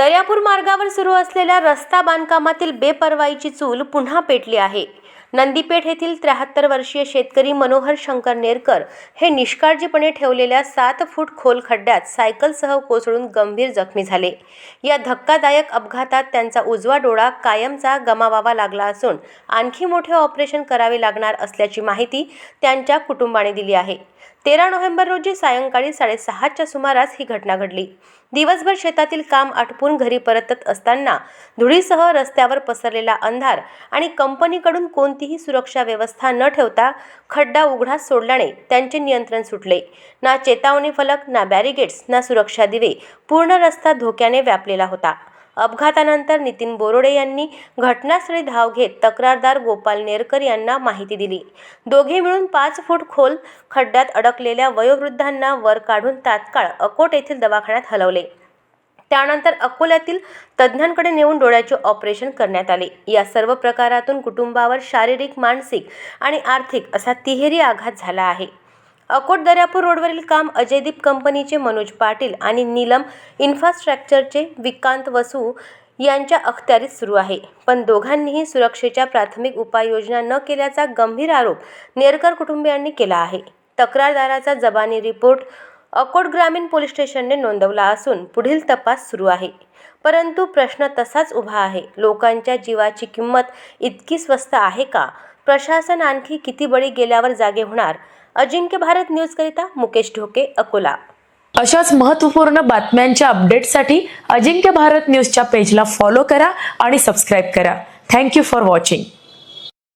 दर्यापूर मार्गावर सुरू असलेल्या रस्ता बांधकामातील बेपर्वाईची चूल पुन्हा पेटली आहे. नंदीपेठ येथील त्र्याहत्तर वर्षीय शेतकरी मनोहर शंकर नेरकर हे निष्काळजीपणे ठेवलेल्या सात फूट खोल खड्ड्यात सायकलसह कोसळून गंभीर जखमी झाले. या धक्कादायक अपघातात त्यांचा उजवा डोळा कायमचा गमावावा लागला असून आणखी मोठे ऑपरेशन करावे लागणार असल्याची माहिती त्यांच्या कुटुंबाने दिली आहे. तेरा नोव्हेंबर रोजी सायंकाळी साडेसहाच्या सुमारास ही घटना घडली. दिवसभर शेतातील काम आटपून घरी परतत असताना धुळीसह रस्त्यावर पसरलेला अंधार आणि कंपनीकडून कोणतीही सुरक्षा व्यवस्था न ठेवता खड्डा उघडाच सोडल्याने त्यांचे नियंत्रण सुटले. ना चेतावणी फलक ना बॅरिगेट्स ना सुरक्षा दिवे. पूर्ण रस्ता धोक्याने व्यापलेला होता. अपघातानंतर नितीन बोरोडे यांनी घटनास्थळी धाव घेत तक्रारदार गोपाल नेरकर यांना माहिती दिली. दोघे मिळून पाच फूट खोल खड्ड्यात अडकलेल्या वयोवृद्धांना वर काढून तात्काळ अकोट येथील दवाखान्यात हलवले. त्यानंतर अकोल्यातील तज्ज्ञांकडे नेऊन डोळ्याचे ऑपरेशन करण्यात आले. या सर्व प्रकारातून कुटुंबावर शारीरिक मानसिक आणि आर्थिक असा तिहेरी आघात झाला आहे. अकोट दर्यापूर रोडवरील काम अजयदीप कंपनीचे मनोज पाटील आणि नीलम इन्फ्रास्ट्रक्चरचे विकांत वसू यांच्या अखत्यारीत सुरू आहे. पण दोघांनीही सुरक्षेच्या प्राथमिक उपाययोजना न केल्याचा गंभीर आरोप नेरकर कुटुंबियांनी केला आहे. तक्रारदाराचा जबानी रिपोर्ट अकोट ग्रामीण पोलीस स्टेशनने नोंदवला असून पुढील तपास सुरू आहे. परंतु प्रश्न तसाच उभा आहे. लोकांच्या जीवाची किंमत इतकी स्वस्त आहे का? प्रशासन आणखी किती बळी गेल्यावर जागे होणार? अजिंक्य भारत न्यूजकरिता मुकेश ढोके अकोला. अशाच महत्त्वपूर्ण बातम्यांच्या अपडेटसाठी अजिंक्य भारत न्यूजच्या पेजला फॉलो करा आणि सबस्क्राईब करा. Thank you for watching.